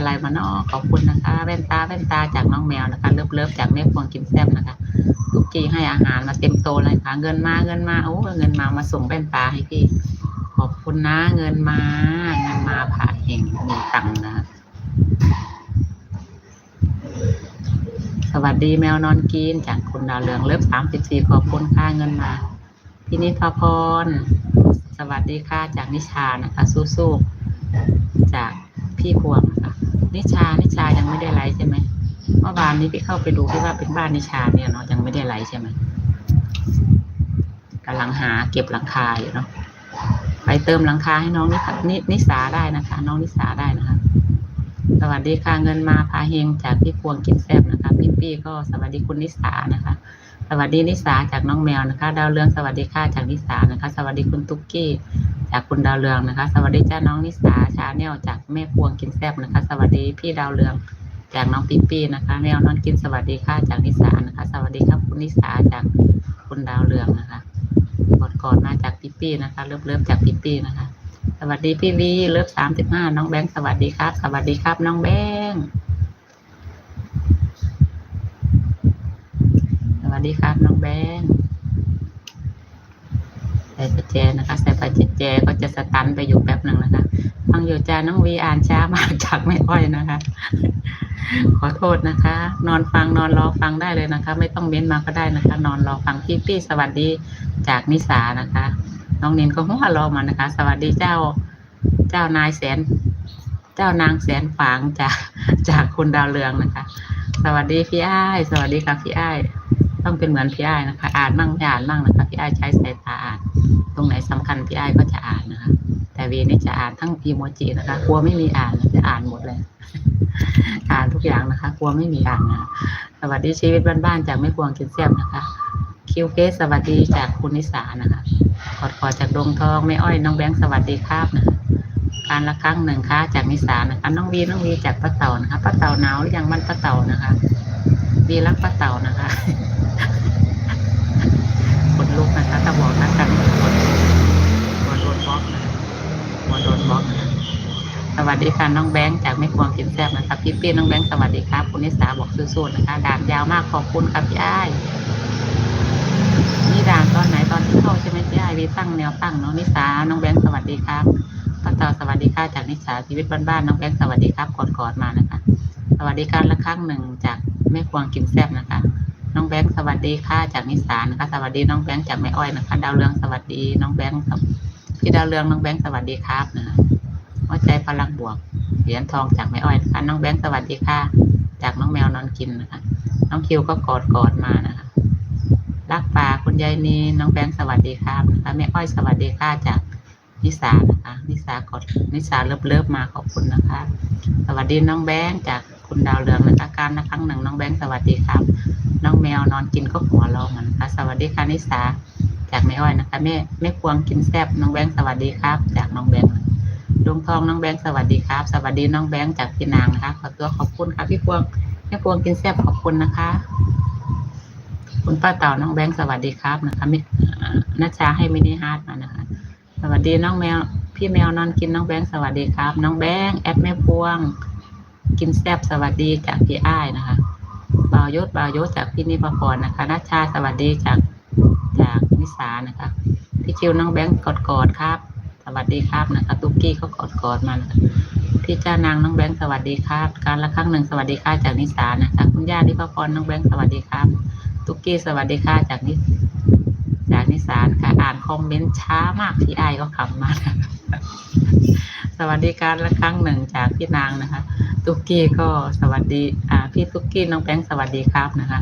อะไรมาเนาะขอบคุณนะคะแว่นตาแว่นตาจากน้องแมวนะคะ เลิฟเลิฟจากแม่พวงกินแซ่บนะคะทุกทีให้อาหารมาเต็มโตะเลยค่ะ เงินมาเงินมาโอ้เงินมามาส่งแว่นตาให้พี่ ขอบคุณนะ เงินมา เงินมาผ่าเฮงมีตังนะ สวัสดีแมวนอนกินจากคุณดาวเรืองเลิฟสามสิบสี่ขอบคุณค่าเงินมาพี่นิพพรสวัสดีค่ะจากนิชานะคะสู้ๆจากพี่พวง นิชานิชายังไม่ได้ไลฟ์ใช่ไหมเมื่อวานนี้พี่เข้าไปดูที่ว่าเป็นบ้านนิชาเนี่ยเนาะยังไม่ได้ไลฟ์ใช่ไหมกำลังหาเก็บหลังคาอยู่เนาะไปเติมหลังคาให้น้องนินินิสาได้นะคะ น้องนิสาได้นะคะ สวัสดีค่ะเงินมาพาเฮงจากพี่พวงกินแซ่บนะคะพี่ปี้ก็สวัสดีคุณนิสานะคะ สวัสดีนิสาจากน้องแมวนะคะ ดาวเรืองสวัสดีค่ะจากนิสานะคะ สวัสดีคุณตุ๊กกี้ จากคุณดาวเรืองนะคะ สวัสดีจ้าน้องนิสาชาแนลจากแม่พวงกินแซ่บนะคะ สวัสดีพี่ดาวเรืองจากน้องปิ๊ปปี้นะคะแมวนอนกินสวัสดีค่ะจากนิสานะคะ สวัสดีครับคุณนิสาจากคุณดาวเรืองนะคะกอดกอนมาจากปิ๊ปปี้นะคะเริ่มเริ่มจากปิ๊ปปี้นะคะ สวัสดีพี่วีเลิฟสามสิบห้าน้องแบงค์สวัสดีครับ สวัสดีครับ น้องแบงค์สวัสดีครับ น้องแบงค์ใส่ประแจนะคะใส่ประแจก็จะสตันไปอยู่แป๊บหนึ่งนะคะฟังอยู่จ้าน้องวีอ่านช้ามากจากไม่อ้อยนะคะ ขอโทษนะคะ นอนฟังนอนรอฟังได้เลยนะคะ ไม่ต้องเม้นมาก็ได้นะคะ นอนรอฟังพี่พี่สวัสดีจากนิสานะคะ น้องนินก็หัวเรอมานะคะ สวัสดีเจ้า เจ้านายแสน เจ้านางแสนฝางจากจากคุณดาวเรืองนะคะ สวัสดีพี่อ้ายสวัสดีค่ะพี่อ้ายต้องเป็นเหมือนพี่อ้ายนะคะ อ่านมั่งไม่อ่านมั่งนะคะพี่อ้ายใช้สายตาอ่าน ตรงไหนสำคัญพี่อ้ายก็จะอ่านนะคะ แต่วีนี่จะอ่านทั้งอีโมจินะคะกลัวไม่มีอ่านจะอ่านหมดเลย อ่านทุกอย่างนะคะกลัวไม่มีอ่านนะคะสวัสดีชีวิตบ้านๆจากไม่พวงกินแซ่บนะคะ คิวเคสสวัสดีจากคุณนิสานะคะกอดกอจากดงทองไม่อ้อยน้องแบงค์สวัสดีครับนะคะการละครั้งหนึ่งค่ะจากนิสานะคะน้องวีน้องวีจากป้าเต่านะคะป้าเต่าหนาวหรือยังมันป้าเต่านะคะวีรักป้าเต่านะคะคนลุกนะคะถ้าบอกนักกันหัวหัวโดนบล็อกนะหัวโดนบล็อกนะสวัสดีค่ะน้องแบงค์จากไม่ควงกินแซ่บนะคะพี่ปี้น้องแบงค์สวัสดีครับคุณนิสาบอกสู้ๆนะคะดานยาวมากขอบคุณครับพี่อ้าย นี่ด่านตอนไหนตอนที่เข้าใช่ไหมพี่ไอวีตั้งแนวตั้งเนาะนิสา น้องแบงค์สวัสดีครับป้าเตาสวัสดีค่ะจากนิสาชีวิตบ้านๆน้องแบงค์สวัสดีครับกอดๆมานะคะ สวัสดีการละครั้งหนึ่งจากแม่ควงกินแซ่บนะคะ น้องแบงค์สวัสดีค่ะจากนิสานะคะ สวัสดีน้องแบงค์จากแม่อ้อยนะคะดาวเรืองสวัสดีน้องแบงค์พี่ดาวเรืองน้องแบงค์สวัสดีครับนะคะหัวใจพลังบวกเหรียญทองจากแม่อ้อยนะคะน้องแบงค์สวัสดีค่ะ จากน้องแมวนอนกินนะคะ น้องคิวก็กอดกอดมานะคะ รักป่าคุณยายนีน้องแบงค์สวัสดีครับนะคะแม่อ้อยสวัสดีค่ะจากนิสานะคะนิสากดนิสาเลิฟเลิฟมาขอบคุณนะคะ สวัสดีน้องแบงค์จากคุณดาวเรืองนะคะการละครั้งหนึ่งน้องแบงค์สวัสดีครับ น้องแมวนอนกินก็หัวเราะเหมือนนะคะสวัสดีค่ะนิสาจากแม่อ้อยนะคะแม่แม่ควงกินแซบน้องแบงค์สวัสดีครับ จากน้องแบงค์ดวงทองน้องแบงค์สวัสดีครับ สวัสดีน้องแบงค์จากพี่นางนะคะขอตัวขอบคุณค่ะพี่พวงแม่พวงกินแซบขอบคุณนะคะ คุณป้าเต่าน้องแบงค์สวัสดีครับนะคะมิอ่านัชชาให้มินิฮาร์ดมานะคะ สวัสดีน้องแมว พี่แมวนอนกินน้องแบงค์สวัสดีครับ น้องแบงค์แอดแม่พวง กินแซบสวัสดีจากพี่อ้ายนะคะบ่าวยศบ่าวยศจากพี่นิพพรนะคะนัชชาสวัสดีจากจากนิสานะคะพี่คิวน้องแบงค์กอดกอดครับ สวัสดีครับนะคะตุ๊กกี้ก็กอดกอดมานะคะพี่เจ้านางน้องแบงค์สวัสดีครับ การละครั้งหนึ่งสวัสดีค่ะจากนิสานะคะคุณย่านิพพรน้องแบงค์สวัสดีครับ ตุ๊กกี้สวัสดีค่ะจากนิจากนิสานค่ะ อ่านคอมเมนต์ช้ามากพี่ไอายก็ขำมากสวัสดีการละครั้งหนึ่งจากพี่นางนะคะ ตุ๊กกี้ก็สวัสดี อ่า พี่ตุ๊กกี้น้องแป้งสวัสดีครับนะคะ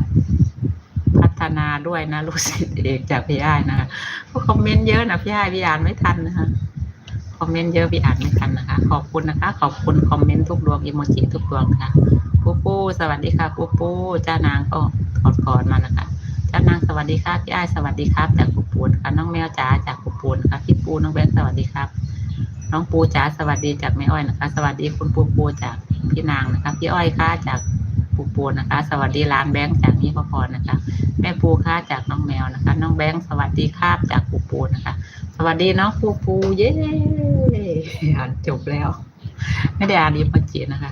พัฒนาด้วยนะลูกศิษย์เอกจากพี่ไอ้นะคะก็คอมเมนต์เยอะนะพี่ไอ้พี่อ่านไม่ทันนะคะ คอมเมนต์เยอะพี่อ่านไม่ทันนะคะ ขอบคุณนะคะ ขอบคุณคอมเมนต์ทุกดวงอิโมจิทุกดวงนะคะปูปูสวัสดีค่ะปูปูเจ้านางก็กอดกอดมานะคะเจ้านางสวัสดีค่ะพี่ไอ้ายสวัสดีครับ จากปูปูนะคะน้องแมวจ๋าจากปูปูนะคะพี่ปูน้องแบงค์สวัสดีครับ น้องปูจ๋าสวัสดีจากแม่อ้อยนะคะ สวัสดีคุณปูปูจากพี่นางนะคะพี่อ้อยค่ะจาก ปูปูนะคะ สวัสดีลานแบงค์จากนี้พอพอนะคะ แม่ปูค่าจากน้องแมวนะคะ น้องแบงค์สวัสดีคาบจากปูปูนะคะ สวัสดีน้องปูปูเย้อ่านจบแล้ว ไม่ได้อ่านดีพอจีนะคะ